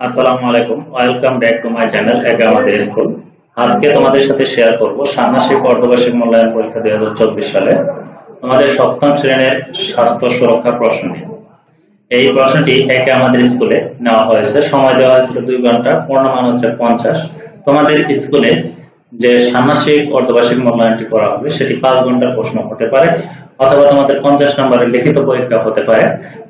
আসসালামু আলাইকুম। Welcome back to my channel আমাদের স্কুল আজকে তোমাদের সাথে শেয়ার করব অর্ধবার্ষিক মূল্যায়ন পরীক্ষা দুই হাজার চব্বিশ সালে। আমাদের সপ্তম শ্রেণির স্বাস্থ্য সুরক্ষা এই প্রশ্নটি একে আমাদের স্কুলে নেওয়া হয়েছে। সময় দেওয়া হয়েছিল দুই ঘণ্টা, পূর্ণমান হচ্ছে পঞ্চাশ। তোমাদের স্কুলে যে ষান্মাসিক অর্ধবার্ষিক মূল্যায়নটি করা হবে, সেটি পাঁচ ঘণ্টার প্রশ্ন হতে পারে, অথবা তোমাদের পঞ্চাশ নম্বরের লিখিত পরীক্ষা হতে পারে।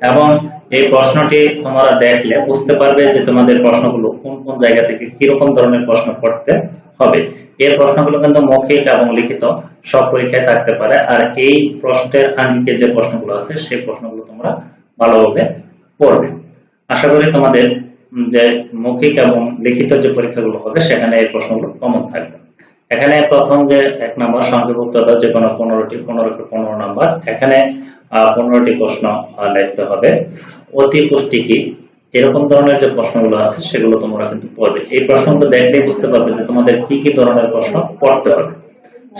এবং এই প্রশ্নটি তোমরা দেখলে বুঝতে পারবে যে তোমাদের প্রশ্নগুলো কোন কোন জায়গা থেকে কীরকম ধরনের প্রশ্ন করতে হবে। এই প্রশ্নগুলো কিন্তু মৌখিক এবং লিখিত সব পরীক্ষায় থাকতে পারে। আর এই প্রশ্নের আঙ্গিকে যে প্রশ্নগুলো আছে, সেই প্রশ্নগুলো তোমরা ভালোভাবে পড়বে। আশা করি তোমাদের যে মৌখিক এবং লিখিত যে পরীক্ষাগুলো হবে, সেখানে এই প্রশ্নগুলো কমন থাকবে। এখানে প্রথম যে এক নম্বর সংক্ষিপ্ততা যে কোনো পনেরোটি পনেরোটি পনেরো নম্বর। এখানে পনেরোটি প্রশ্ন লিখতে হবে। অতি পুষ্টি কি এরকম ধরনের যে প্রশ্নগুলো আছে, সেগুলো তোমরা কিন্তু পড়বে। এই প্রশ্নগুলো দেখলেই বুঝতে পারবে যে তোমাদের কি কি ধরনের প্রশ্ন পড়তে হবে।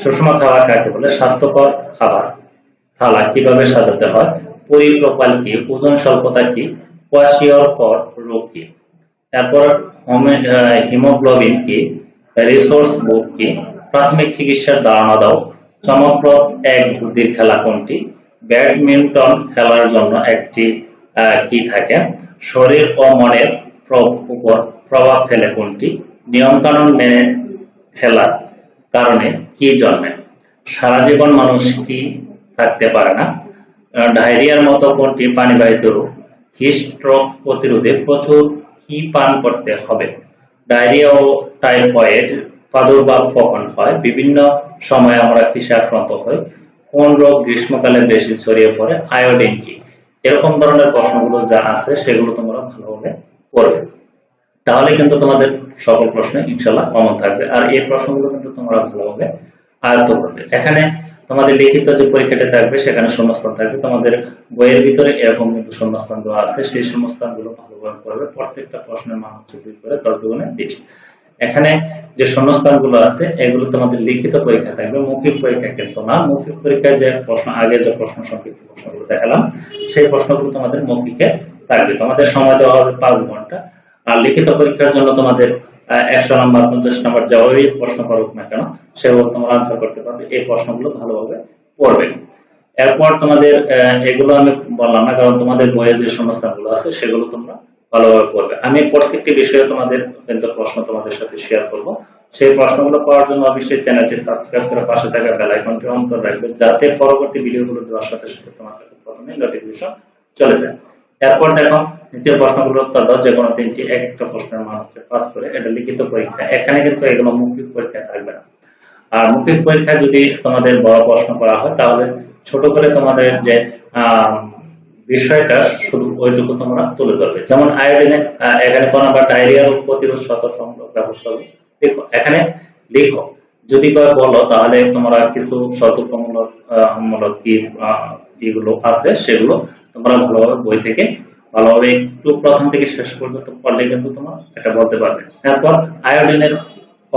সুষম খাবার কাকে বলে? স্বাস্থ্যকর খাবার। থালা কীভাবে সাজাতে হয়? পরিপ্রপাল কি? ওজন স্বল্পতা কি? কোয়াশিয়র পর রোগ কি? তারপর হিমোগ্লোবিন কি? রিসোর্স বুক কি? প্রাথমিক চিকিৎসার ধারণা দাও। চমকপ্রদ এক বুদ্ধির খেলা কোনটি? ব্যাডমিন্টন খেলার জন্য একটি কি থাকে? শরীর ও মনের উপর প্রভাব ফেলে কোনটি? নিয়মকানুন মেনে খেলার কারণে কি জন্মে? সারা জীবন মানুষ কি থাকতে পারে না? ডায়রিয়ার মতো কোনটি? পানিবাহিত রোগ হিস্ট্রোক প্রতিরোধে প্রচুর কি পান করতে হবে? ডায়রিয়া ও টাইফয়েড, প্রাদুর্ভাব কখন হয়? বিভিন্ন সময় আমরা কিসে আক্রান্ত হই? কোন রোগ গ্রীষ্মকালে বেশি ছড়িয়ে পড়ে? আয়োডিন কি? এরকম ধরনের প্রশ্নগুলো যা আছে, সেগুলো তোমরা ভালোভাবে পড়বে তাহলে কিন্তু তোমাদের সকল প্রশ্ন ইনশাল্লাহ কমন থাকবে। আর এই প্রশ্নগুলো কিন্তু তোমরা ভালোভাবে আয়ত্ত করবে। এখানে তোমাদের লিখিত যে পরীক্ষাটা থাকবে, সেখানে শূন্যস্থান থাকবে। তোমাদের বইয়ের ভিতরে এরকম কিন্তু শূন্যস্থান দেওয়া আছে। সেই শূন্যস্থানগুলো ভালোভাবে করবে প্রত্যেকটা প্রশ্নের মান হচ্ছে দুই করে দশ দুগুণে বিশ। এখানে যে শূন্যস্থানগুলো আছে, এগুলো তোমাদের লিখিত পরীক্ষা থাকবে। মৌখিক পরীক্ষা কিন্তু না। মৌখিক পরীক্ষায় যে প্রশ্ন, আগে যে প্রশ্ন, সংক্ষিপ্ত প্রশ্নগুলো দেখালাম, সেই প্রশ্নগুলো তোমাদের মৌখিকে থাকবে। তোমাদের সময় দেওয়া হবে পাঁচ ঘণ্টা। আর লিখিত পরীক্ষার জন্য তোমাদের একশো নম্বর, পঞ্চাশ নম্বর, যা ওই প্রশ্ন করুক না কেন সেগুলো তোমরা আনসার করতে পারবে। এই প্রশ্নগুলো ভালোভাবে পড়বে। এরপর তোমাদের এগুলো আমি বললাম না, কারণ তোমাদের বইয়ে যে সংস্থানগুলো আছে, সেগুলো তোমরা ভালোভাবে পড়বে আমি প্রত্যেকটি বিষয়ে তোমাদের কিন্তু প্রশ্ন তোমাদের সাথে শেয়ার করব। সেই প্রশ্নগুলো পাওয়ার জন্য অবশ্যই চ্যানেলটি সাবস্ক্রাইব করে পাশে থাকা বেল আইকনটি অন করে রাখবে যাতে পরবর্তী ভিডিওগুলো দেওয়ার সাথে সাথে তোমার কাছে প্রথমে নোটিফিকেশন চলে যায়। এরপর দেখো নিচের প্রশ্নগুলোর উত্তর দাও যে কোনো তিনটি এক একটা প্রশ্নের মান হচ্ছে পাস করে। এটা লিখিত পরীক্ষা। এখানে কিন্তু এগুলো মৌখিক পরীক্ষা থাকবে না। আর মৌখিক পরীক্ষা যদি তোমাদের বড় প্রশ্ন করা হয় তাহলে ছোট করে তোমাদের যে আহ, বিষয়টা শুধু ওইটুকু তোমরা তুলে ধরবে। যেমন আয়োডিনে এখানে কোন নাম্বার, ডায়রিয়া রোগ প্রতিরোধ সতর্কমূলক ব্যবস্থা দেখো, এখানে লিখো, যদি কয় বলো, তাহলে তোমরা কিছু সতর্কমূলক মূলক কি এগুলো আছে, সেগুলো তোমরা ভালোভাবে বই থেকে, ভালোভাবে একটু প্রথম থেকে শেষ পর্যন্ত পড়লে কিন্তু তোমরা এটা বলতে পারবে। তারপর আয়োডিনের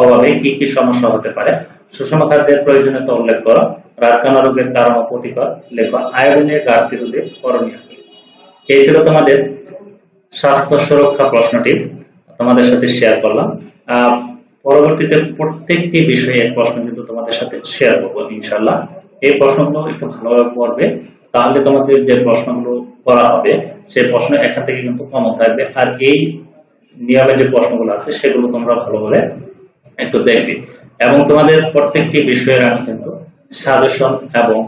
অভাবে কি কি সমস্যা হতে পারে? সুষম খাদ্যের প্রয়োজনীয়তা উল্লেখ করো। রাতকানা রোগের কারণ ও প্রতিকার লেখো। আয়োডিনের ঘাটতি রোধে করণীয়। এই ছিল তোমাদের স্বাস্থ্য সুরক্ষা প্রশ্নটি। তোমাদের সাথে শেয়ার করলাম। পরবর্তীতে প্রত্যেকটি বিষয়ে প্রশ্ন কিন্তু তোমাদের সাথে শেয়ার করব ইনশাল্লাহ এই প্রশ্নগুলো একটু ভালোভাবে পড়বে। তাহলে তোমাদের যে প্রশ্নগুলো করা হবে, সেই প্রশ্ন এখান থেকে কিন্তু কমন থাকবে। আর এই নিয়মে যে প্রশ্নগুলো আছে, সেগুলো তোমরা ভালোভাবে একটু দেখবে। এবং তোমাদের প্রত্যেকটি বিষয়ের আমি কিন্তু সাজেশন এবং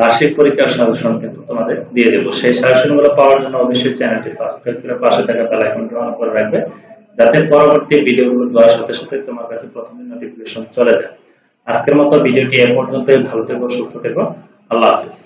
ভাষিক পরীক্ষার সাজেশন কিন্তু তোমাদের দিয়ে দেবো। সেই সাজেশনগুলো পাওয়ার জন্য অবশ্যই চ্যানেলটি সাবস্ক্রাইব করে পাশে থাকা বেল আইকনটি অন করে রাখবে, যাতে পরবর্তী ভিডিওগুলো দেওয়ার সাথে সাথে তোমার কাছে প্রথমে নোটিফিকেশন চলে যায়। আজকের মতো ভিডিওটি এ পর্যন্তই। ভালো থেকো, সুস্থ থেকো। আল্লাহ হাফিজ।